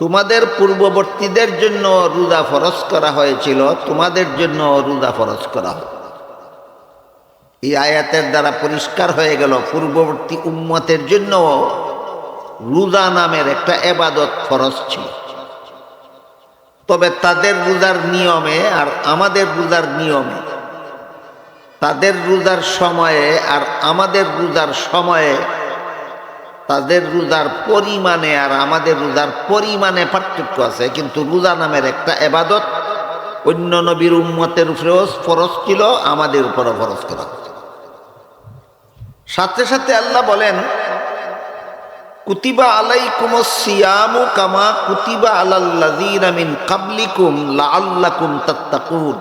তোমাদের পূর্ববর্তীদের জন্য রোজা ফরজ করা হয়েছিল, তোমাদের জন্য রোজা ফরজ করা হয় এই আয়াতের দ্বারা পরিষ্কার হয়ে গেল, পূর্ববর্তী উম্মতের জন্য রোজা নামের একটা এবাদত ফরজ ছিল। তবে তাদের রোজার নিয়মে আর আমাদের রোজার নিয়মে, তাদের রোজার সময়ে আর আমাদের রোজার সময়ে তাদের রোজার পরিমাণে আর আমাদের রোজার পরিমাণে পার্থক্য আছে, কিন্তু রোজা নামের একটা এবাদত অন্য নবীর উম্মতের উপরেও ফরজ ছিল, আমাদের উপরও ফরজ করা সাথে সাথে আল্লাহ বলেন, কুতিবা আলাইকুম সিয়ামু কামা কুতিবা আলাল্লাযীনা মিন কাবলিকুম লাআল্লাকুম তাত্তাকুন।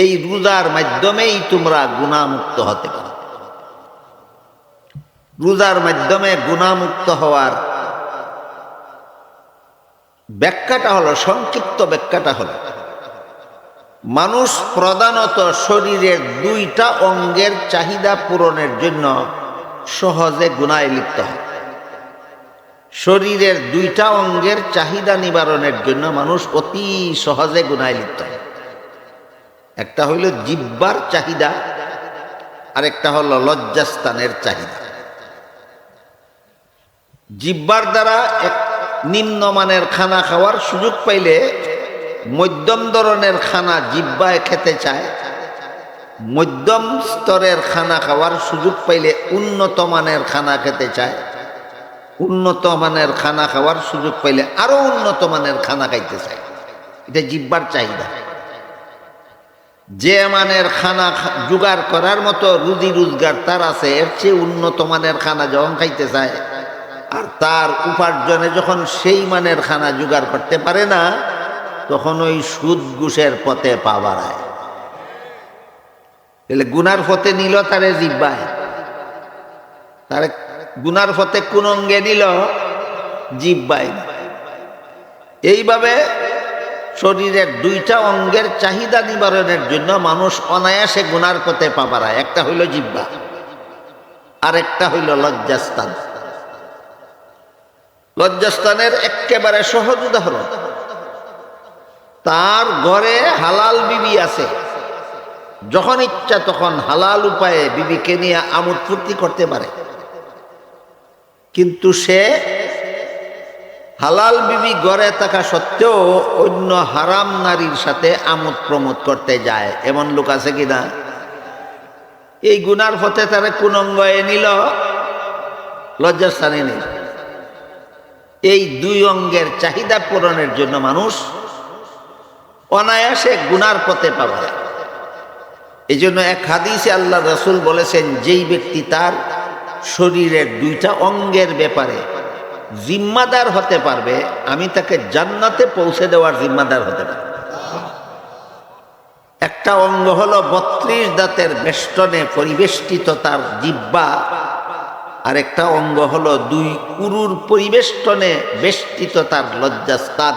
এই রোজার মাধ্যমেই তোমরা গুণামুক্ত হতে পারো। রোজার মাধ্যমে গুণামুক্ত হওয়ার ব্যাখ্যাটা হলো, সংক্ষিপ্ত ব্যাখ্যাটা হলো, মানুষ প্রধানত শরীরের দুইটা অঙ্গের চাহিদা পূরণের জন্য সহজে গুণায় লিপ্ত হয়। শরীরের দুইটা অঙ্গের চাহিদা নিবারণের জন্য মানুষ অতি সহজে গুণায় লিপ্ত হয়। একটা হইল জিব্বার চাহিদা, আরেকটা হলো লজ্জাস্থানের চাহিদা। জিব্বার দ্বারা এক নিম্নমানের খানা খাওয়ার সুযোগ পাইলে মধ্যম ধরনের খানা জিব্বায় খেতে চায়। মধ্যম স্তরের খানা খাওয়ার সুযোগ পাইলে উন্নত মানের খানা খেতে চায়। উন্নত মানের খানা খাওয়ার সুযোগ পাইলে আরও উন্নত মানের খানা খাইতে চায়। এটা জিব্বার চাহিদা। যে মানের খানা জোগাড় করার মতো রুজি রোজগার তার আছে, এর চেয়ে উন্নত মানের খানা যখন খাইতে চায় আর তার উপার্জনে যখন সেই মানের খানা জোগাড় করতে পারে না, তখন ওই সুদ ঘুষের পথে পা বাড়ায়। গুনার পথে নিল তারে জিব্বায়। তারে গুনার পথে কোন অঙ্গে নিল জিব্বায়। এইভাবে শরীরের দুইটা অঙ্গের চাহিদা নিবারণের জন্য মানুষ অনায়াসে গুনার পথে পা বাড়ায়। একটা হইল জিব্বা আর একটা হইল লজ্জাস্থান। লজ্জাস্থানের একেবারে সহজ উদাহরণ। তার ঘরে হালাল বিবি আছে। যখন ইচ্ছা তখন হালাল উপায়ে বিবিকে নিয়ে আমোদ ফুর্তি করতে পারে। কিন্তু সে হালাল বিবি গড়ে থাকা সত্ত্বেও অন্য হারাম নারীর সাথে আমোদ প্রমোদ করতে যায়। এমন লোক আছে কিনা এই গুনার পথে তারা অঙ্গয়ে নিল? লজ্জাস্থানে এই দুই অঙ্গের চাহিদা পূরণের জন্য মানুষ অনায়াসে গুনার পথে পাবে এই জন্য এক হাদিসে আল্লাহ রসুল বলেছেন, যেই ব্যক্তি তার শরীরের দুইটা অঙ্গের ব্যাপারে জিম্মাদার হতে পারবে, আমি তাকে জান্নাতে পৌঁছে দেওয়ার জিম্মাদার হতে পারবে। একটা অঙ্গ হলো বত্রিশ দাঁতের বেষ্টনে পরিবেষ্টিত তার জিব্বা আর একটা অঙ্গ হলো দুই কুরুর পরিবেষ্টনে বেষ্টিত তার লজ্জাস্থান।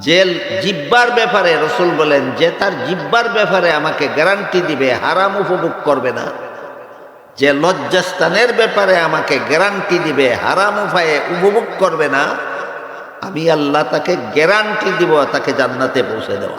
যে জিব্বার ব্যাপারে রসুল বলেন, যে তার জিব্বার ব্যাপারে আমাকে গ্যারান্টি দিবে, হারাম উপভোগ করবে না। যে লজ্জাস্থানের ব্যাপারে আমাকে গ্যারান্টি দিবে, হারাম উপায়ে উপভোগ করবে না, আমি আল্লাহ তাকে গ্যারান্টি দিব, তাকে জান্নাতে পৌঁছে দেওয়া।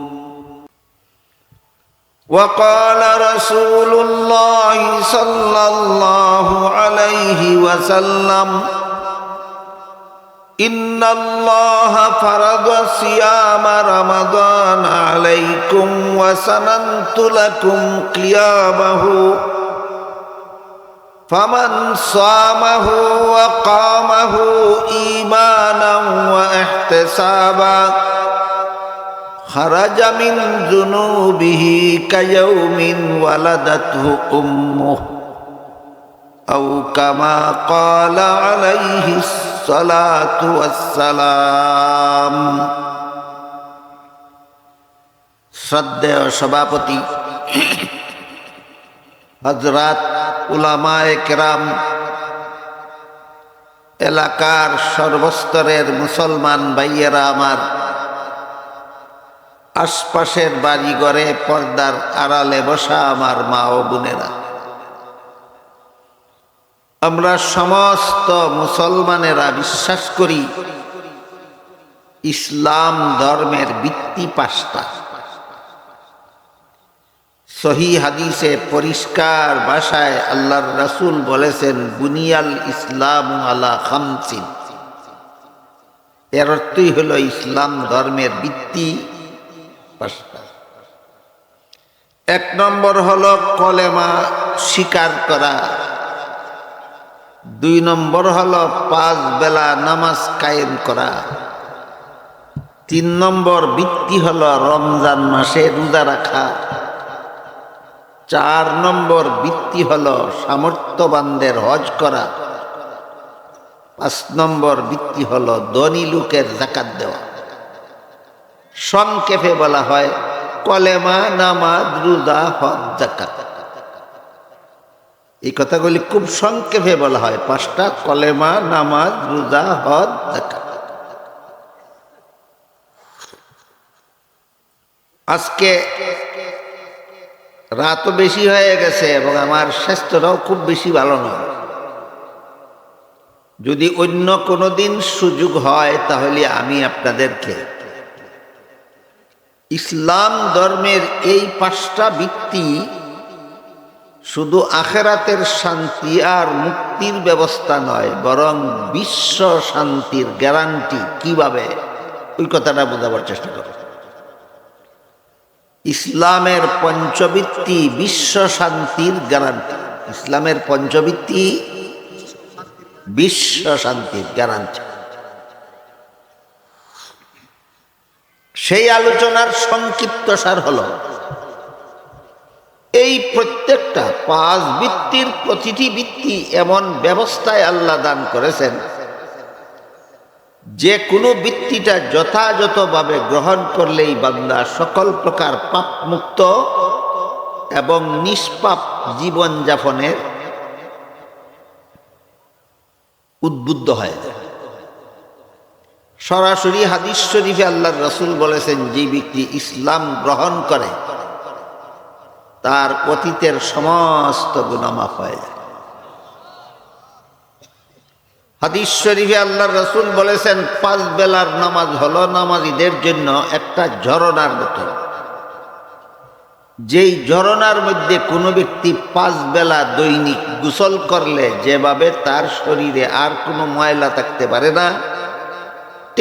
وقال رسول الله صلى الله عليه وسلم إن الله فرض صيام رمضان عليكم وسننت لكم قيامه فمن صامه وقامه إيمانا واحتسابا خرج من ذنوبه كيوم ولدته أمه أو كما قال عليه الصلاة والسلام শ্রদ্ধেয় সভাপতি হজরত উলামায়ে কেরাম এলাকার সর্বস্তরের মুসলমান ভাইয়েরা আমার আশপাশের বাড়িঘরে পর্দার আড়ালে বসা আমার মা ও বোনেরা। আমরা সমস্ত মুসলমানেরা বিশ্বাস করি, ইসলাম ধর্মের ভিত্তি পাঁচটা। সহি হাদিসে পরিষ্কার ভাষায় আল্লাহর রাসূল বলেছেন, বুনিয়াল ইসলাম আলা খামসিন। এর অর্থই হলো ইসলাম ধর্মের ভিত্তি এক নম্বর হল কলেমা স্বীকার করা। দুই নম্বর হল পাঁচ বেলা নামাজ কায়েম করা। তিন নম্বর বৃত্তি হল রমজান মাসে রোজা রাখা। চার নম্বর ভিত্তি হলো সামর্থ্যবানদের হজ করা। পাঁচ নম্বর বৃত্তি হল ধনী লোকের জাকাত দেওয়া। সংক্ষেপে বলা হয়, কলেমা, নামাজ রুদা হজ এই কথাগুলি খুব সংক্ষেপে বলা হয়, পাঁচটা, কলেমা, নামাজ, রোজা, হজ আজকে রাতও বেশি হয়ে গেছে এবং আমার স্বাস্থ্যটাও খুব বেশি ভালো নয়। যদি অন্য কোনো দিন সুযোগ হয়, তাহলে আমি আপনাদেরকে ইসলাম ধর্মের এই পাঁচটা ভিত্তি শুধু আখেরাতের শান্তি আর মুক্তির ব্যবস্থা নয়, বরং বিশ্ব শান্তির গ্যারান্টি। কীভাবে? ওই কথাটা বোঝাবার চেষ্টা করো। ইসলামের পঞ্চবৃত্তি বিশ্ব শান্তির গ্যারান্টি। ইসলামের পঞ্চবৃত্তি বিশ্ব শান্তির গ্যারান্টি। সেই আলোচনার সংক্ষিপ্ত সার হল, এই প্রত্যেকটা পাঁচ বৃত্তির প্রতিটি বৃত্তি এমন ব্যবস্থায় আল্লাহ দান করেছেন, যে কোনো বৃত্তিটা যথাযথভাবে গ্রহণ করলেই বান্দা সকল প্রকার পাপ মুক্ত এবং নিষ্পাপ জীবনযাপনের উদ্বুদ্ধ হয়ে হয় সরাসরি হাদিস শরীফে আল্লাহ রসুল বলেছেন, যে ব্যক্তি ইসলাম গ্রহণ করে, তার অতীতের সমস্ত গুণামাফ হয়ে যায়। হাদিস শরীফে আল্লাহ রসুল বলেছেন, পাঁচ বেলার নামাজ হলো নামাজিদের জন্য একটা ঝরনার মতো। যেই ঝরনার মধ্যে কোনো ব্যক্তি পাঁচ বেলা দৈনিক গোসল করলে, যেভাবে তার শরীরে আর কোনো ময়লা থাকতে পারে না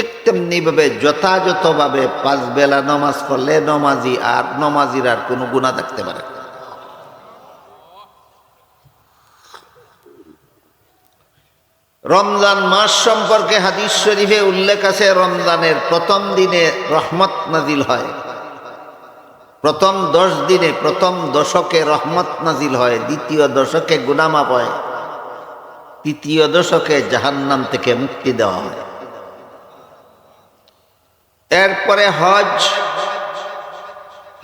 ঠিক তেমনিভাবে যথাযথভাবে পাঁচ বেলা নমাজ করলে নমাজি আর নমাজির আর কোনো গুণা থাকতে পারে রমজান মাস সম্পর্কে হাদিস শরীফে উল্লেখ আছে, রমজানের প্রথম দিনে রহমত নাজিল হয়। প্রথম দশ দিনে প্রথম দশকে রহমত নাজিল হয়, দ্বিতীয় দশকে গুনামাপ হয়, তৃতীয় দশকে জাহান্নাম থেকে মুক্তি দেওয়া হয়। এরপরে হজ।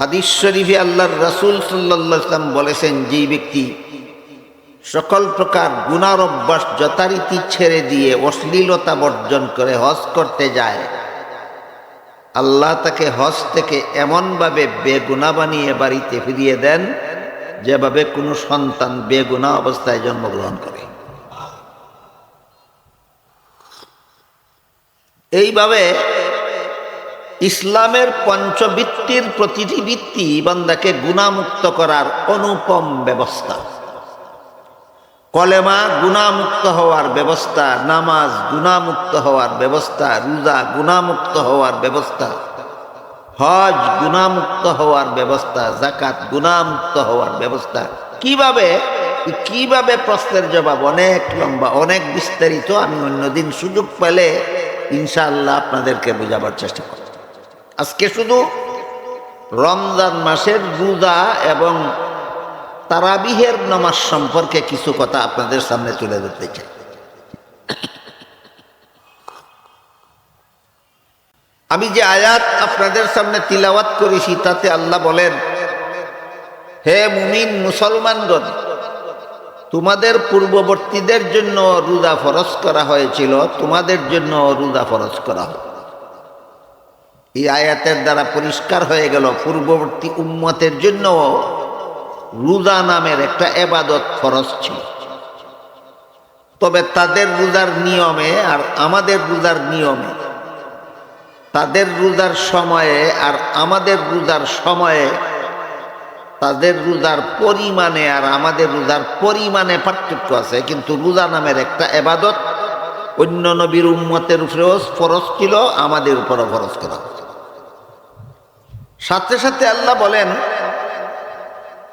হাদিস শরীফে আল্লাহর রাসূল সাল্লাম বলেছেন যেই ব্যক্তি সকল প্রকার গুনার অভ্যাস যথারীতি ছেড়ে দিয়ে অশ্লীলতা বর্জন করে হজ করতে যায়, আল্লাহ তাকে হজ থেকে এমনভাবে বেগুনা বানিয়ে বাড়িতে ফিরিয়ে দেন, যেভাবে কোনো সন্তান বেগুনা অবস্থায় জন্মগ্রহণ করে। এইভাবে ইসলামের পঞ্চবৃত্তির প্রতিটি বৃত্তি বান্দাকে গুণামুক্ত করার অনুপম ব্যবস্থা। কলেমা গুণামুক্ত হওয়ার ব্যবস্থা, নামাজ গুণামুক্ত হওয়ার ব্যবস্থা, রোজা গুণামুক্ত হওয়ার ব্যবস্থা, হজ গুণামুক্ত হওয়ার ব্যবস্থা জাকাত গুণামুক্ত হওয়ার ব্যবস্থা। কীভাবে? কীভাবে প্রশ্নের জবাব? অনেক লম্বা, অনেক বিস্তারিত। আমি অন্যদিন সুযোগ পেলে ইনশাআল্লাহ আপনাদেরকে বোঝাবার চেষ্টা করব। আজকে শুধু রমজান মাসের রোজা এবং তারাবিহের নামাজ সম্পর্কে কিছু কথা আপনাদের সামনে তুলে ধরতে চাই। আমি যে আয়াত আপনাদের সামনে তিলাওয়াত করেছি, তাতে আল্লাহ বলেন, হে মুমিন মুসলমানগণ, তোমাদের পূর্ববর্তীদের জন্য রোজা ফরজ করা হয়েছিল, তোমাদের জন্য রোজা ফরজ করা হয় এই আয়াতের দ্বারা পরিষ্কার হয়ে গেল, পূর্ববর্তী উম্মতের জন্য রোজা নামের একটা এবাদত ফরজ ছিল। তবে তাদের রোজার নিয়মে আর আমাদের রোজার নিয়মে, তাদের রোজার সময়ে আর আমাদের রোজার সময়ে, তাদের রোজার পরিমাণে আর আমাদের রোজার পরিমাণে পার্থক্য আছে। কিন্তু রোজা নামের একটা এবাদত অন্য নবীর উম্মতের উপরেও ফরজ ছিল, আমাদের উপরও ফরজ করা সাথে সাথে আল্লাহ বলেন,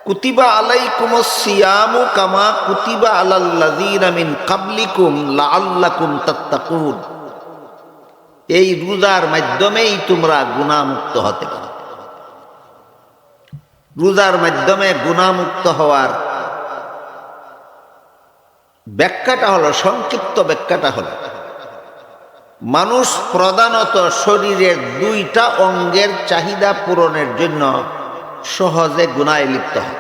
কুতিবা আলাই সিয়ামু কামা কুতিবা আলাল্লাযীনা মিন কাবলিকুম লাআল্লাকুম তাত্তাকুন। এই রোজার মাধ্যমেই তোমরা গুণামুক্ত হতে পারো। রোজার মাধ্যমে গুণামুক্ত হওয়ার ব্যাখ্যাটা হলো, সংক্ষিপ্ত ব্যাখ্যাটা হলো মানুষ প্রধানত শরীরের দুইটা অঙ্গের চাহিদা পূরণের জন্য সহজে গুণায় লিপ্ত হয়।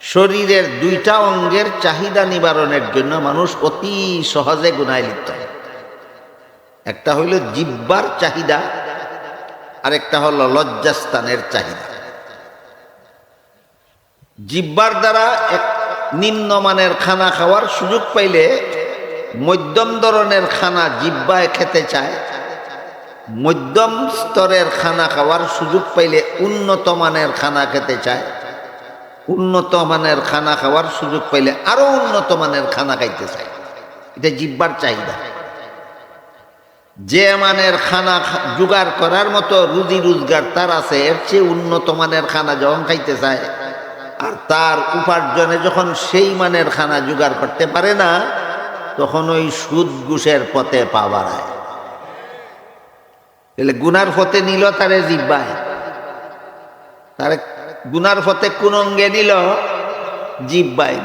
শরীরের দুইটা অঙ্গের চাহিদা নিবারণের জন্য মানুষ অতি সহজে গুণায় লিপ্ত হয়। একটা হইল জিব্বার চাহিদা আর একটা হলো লজ্জাস্থানের চাহিদা। জিব্বার দ্বারা এক নিম্নমানের খানা খাওয়ার সুযোগ পাইলে মধ্যম ধরনের খানা জিব্বায় খেতে চায়, মধ্যম স্তরের খানা খাওয়ার সুযোগ পাইলে উন্নত মানের খানা খেতে চায়, উন্নত মানের খানা খাওয়ার সুযোগ পাইলে আরও উন্নত মানের খানা খাইতে চায়। এটা জিব্বার চাহিদা। যে মানের খানা জোগাড় করার মতো রুজি রোজগার তার আছে, এর চেয়ে উন্নত মানের খানা যখন খাইতে চায়, আর তার উপার্জনে যখন সেই মানের খানা জোগাড় করতে পারে না তখন ওই সুদ ঘুষের পথে পা বাড়ায়। গুনার পথে নিল, তারে জিব্বায়। তারে গুনার পথে কোন অঙ্গে নিল, জিব্বায়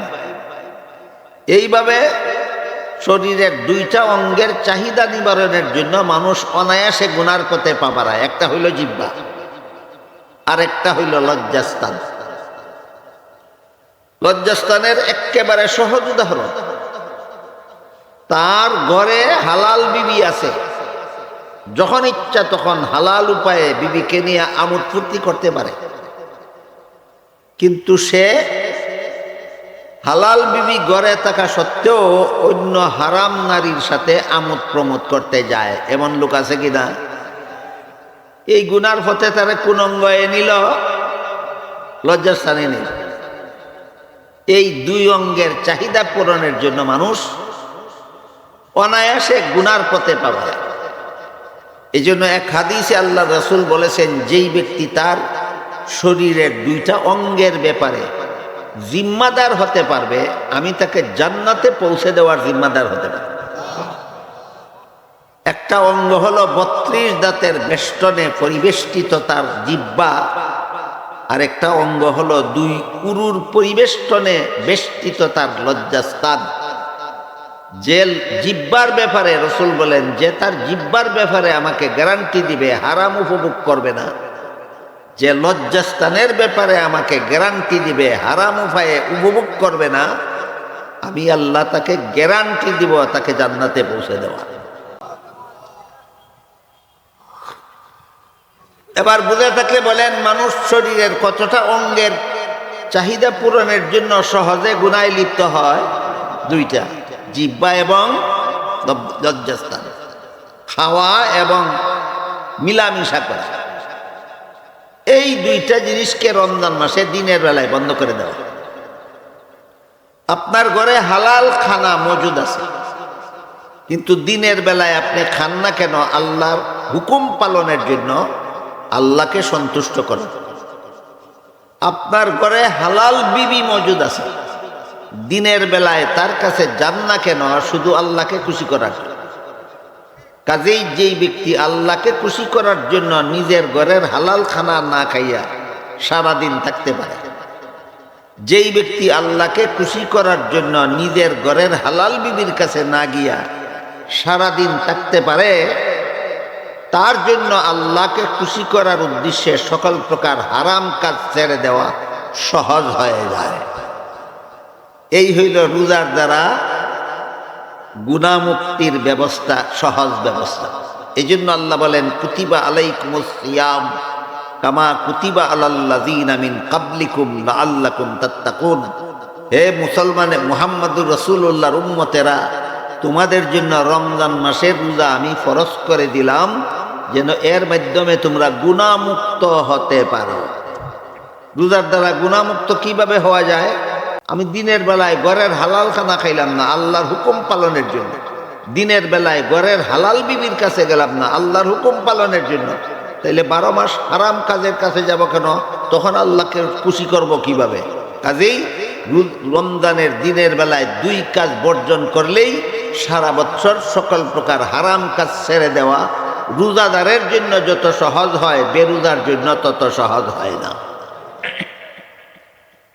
এইভাবে শরীরের দুইটা অঙ্গের চাহিদা নিবারণের জন্য মানুষ অনায়াসে গুনার পথে পা বাড়ায়। একটা হইল জিব্বা আর একটা হইল লজ্জাস্থান। লজ্জাস্থানের একেবারে সহজ উদাহরণ। তার ঘরে হালাল বিবি আছে। যখন ইচ্ছা তখন হালাল উপায়ে বিবিকে নিয়ে আমোদ ফুর্তি করতে পারে। কিন্তু সে হালাল বিবি গড়ে থাকা সত্ত্বেও অন্য হারাম নারীর সাথে আমোদ প্রমোদ করতে যায়। এমন লোক আছে কিনা? এই গুনার পথে তারা কোন অঙ্গ নিল? লজ্জাস্থানে নিল এই দুই অঙ্গের চাহিদা পূরণের জন্য মানুষ অনায়াসে গুনার পথে পাওয়া যায়। এই জন্য এক হাদিসে আল্লাহ রসুল বলেছেন, যেই ব্যক্তি তার শরীরের দুইটা অঙ্গের ব্যাপারে জিম্মাদার হতে পারবে, আমি তাকে জান্নাতে পৌঁছে দেওয়ার জিম্মাদার হতে পারবে। একটা অঙ্গ হলো বত্রিশ দাঁতের বেষ্টনে পরিবেষ্টিত তার জিব্বা আর একটা অঙ্গ হলো দুই কুরুর পরিবেষ্টনে বেষ্টিত তার লজ্জাস্থান যে জিব্বার ব্যাপারে রসুল বলেন, যে তার জিব্বার ব্যাপারে আমাকে গ্যারান্টি দিবে, হারাম উপভোগ করবে না। যে লজ্জাস্থানের ব্যাপারে আমাকে গ্যারান্টি দিবে, হারাম উপায়ে উপভোগ করবে না, আমি আল্লাহ তাকে গ্যারান্টি দিব, তাকে জান্নাতে পৌঁছে দেওয়া। এবার বুঝে থাকলে বলেন, মানুষ শরীরের কতটা অঙ্গের চাহিদা পূরণের জন্য সহজে গুনায় লিপ্ত হয়? দুইটা। জিব্বা এবং লজ্জাস্থান খাওয়া এবং মিলামিশা করা। এই দুইটা জিনিসকে রমজান মাসে দিনের বেলায় বন্ধ করে দেওয়া। আপনার ঘরে হালাল খানা মজুদ আছে। কিন্তু দিনের বেলায় আপনি খান না কেন, আল্লাহর হুকুম পালনের জন্য আল্লাহকে সন্তুষ্ট করেন। আপনার ঘরে হালাল বিবি মজুদ আছে। দিনের বেলায় তার কাছে যান না কেন? শুধু আল্লাহকে খুশি করার। কাজেই যেই ব্যক্তি আল্লাহকে খুশি করার জন্য নিজের ঘরের হালাল খানা না খাইয়া সারাদিন থাকতে পারে, যেই ব্যক্তি আল্লাহকে খুশি করার জন্য নিজের ঘরের হালাল বিবির কাছে না গিয়া সারাদিন থাকতে পারে, তার জন্য আল্লাহকে খুশি করার উদ্দেশ্যে সকল প্রকার হারাম কাজ ছেড়ে দেওয়া সহজ হয়ে যায়। এই হইল রোজার দ্বারা গুণামুক্তির ব্যবস্থা, সহজ ব্যবস্থা। এই জন্য আল্লাহ বলেন, কুতিবা আলাইকুম সিয়াম কামা কুতিবা আলাল্লাযীন মিন কাবলিকুম লাআল্লাকুম তাত্তাকুন। হে মুসলমানে মুহাম্মদুর রাসূলুল্লাহর উম্মতেরা, তোমাদের জন্য রমজান মাসের রোজা আমি ফরজ করে দিলাম, যেন এর মাধ্যমে তোমরা গুণামুক্ত হতে পারো। রোজার দ্বারা গুণামুক্ত কীভাবে হওয়া যায়? আমি দিনের বেলায় ঘরের হালাল খানা খাইলাম না, আল্লাহর হুকুম পালনের জন্য। দিনের বেলায় ঘরের হালাল বিবির কাছে গেলাম না, আল্লাহর হুকুম পালনের জন্য। তাইলে বারো মাস হারাম কাজের কাছে যাব কেন? তখন আল্লাহকে খুশি করব কীভাবে? কাজেই রমজানের দিনের বেলায় দুই কাজ বর্জন করলেই সারা বছর সকল প্রকার হারাম কাজ ছেড়ে দেওয়া রোজাদারের জন্য যত সহজ হয়, বেরোজার জন্য তত সহজ হয় না।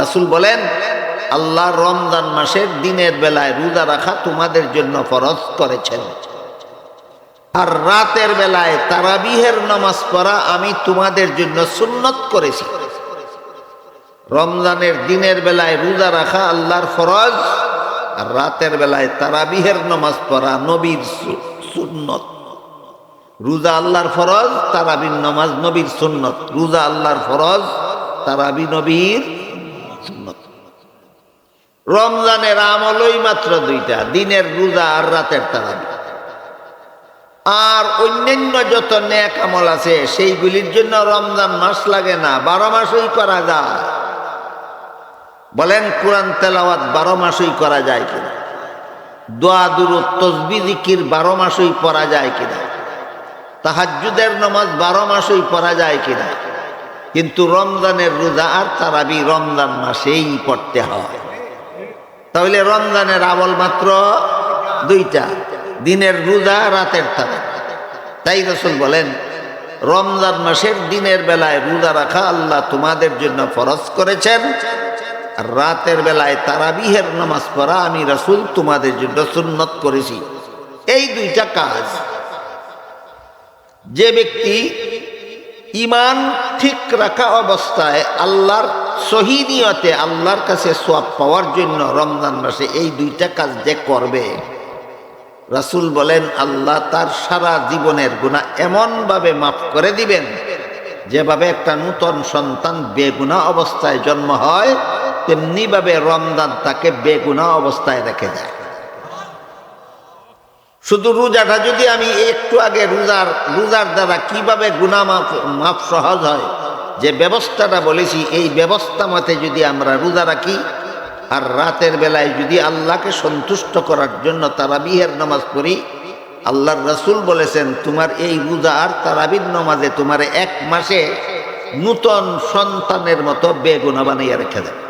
রাসূল বলেন, আল্লাহ রমজান মাসের দিনের বেলায় রোজা রাখা তোমাদের জন্য ফরজ করেছেন। আর রাতের বেলায় তারাবিহের নামাজ পড়া আমি তোমাদের জন্য সুন্নত করেছি। রমজানের দিনের বেলায় রোজা রাখা আল্লাহর ফরজ, আর রাতের বেলায় তারাবিহের নামাজ পড়া নবীর সুন্নত। রোজা আল্লাহর ফরজ, তারাবির নামাজ নবীর সুন্নত। রোজা আল্লাহর ফরজ, তারাবি নবীর সুন্নত। রমজানের আমলই মাত্র দুইটা, দিনের রোজা আর রাতের তারাবি। আর অন্যান্য যত নেক আমল আছে, সেইগুলির জন্য রমজান মাস লাগে না, বারো মাসই করা যায়। বলেন, কোরআন তেলাওয়াত বারো মাসই করা যায় কিনা? দোয়া, দুরুদ, তসবি, জিকির বারো মাসই পড়া যায় কিনা? তাহাজ্জুদের নামাজ বারো মাসই পড়া যায় কিনা? কিন্তু রমজানের রোজা আর তারাবি রমজান মাসেই পড়তে হয়। তাহলে রমজানের আমল মাত্র দুইটা, দিনের রোজা রাতের তারা তাই রসুল বলেন, রমজান মাসের দিনের বেলায় রোজা রাখা আল্লাহ তোমাদের জন্য ফরজ করেছেন রাতের বেলায় তারাবিহের নামাজ পড়া আমি রসুল তোমাদের জন্য সুন্নত করেছি। এই দুইটা কাজ। যে ব্যক্তি ইমান ঠিক রাখা অবস্থায় আল্লাহর সহিনিয়তে আল্লাহর কাছে সোয়াব পাওয়ার জন্য রমজান মাসে এই দুইটা কাজ যে করবে। রাসূল বলেন, আল্লাহ তার সারা জীবনের গুণা এমনভাবে মাফ করে দিবেন, যেভাবে একটা নূতন সন্তান বেগুনা অবস্থায় জন্ম হয়, তেমনিভাবে রমজান তাকে বেগুনা অবস্থায় রেখে যায়। শুধু রোজাটা যদি আমি একটু আগে রোজার রোজার দ্বারা কীভাবে গুণা মাফ মাফ সহজ হয়, যে ব্যবস্থাটা বলেছি, এই ব্যবস্থা মতে যদি আমরা রোজা রাখি, আর রাতের বেলায় যদি আল্লাহকে সন্তুষ্ট করার জন্য তারাবিহের নামাজ পড়ি, আল্লাহর রসুল বলেছেন, তোমার এই রোজা আর তারাবির নামাজে তোমার এক মাসে নূতন সন্তানের মতো বেগুনা বানাইয়া রেখে দেবে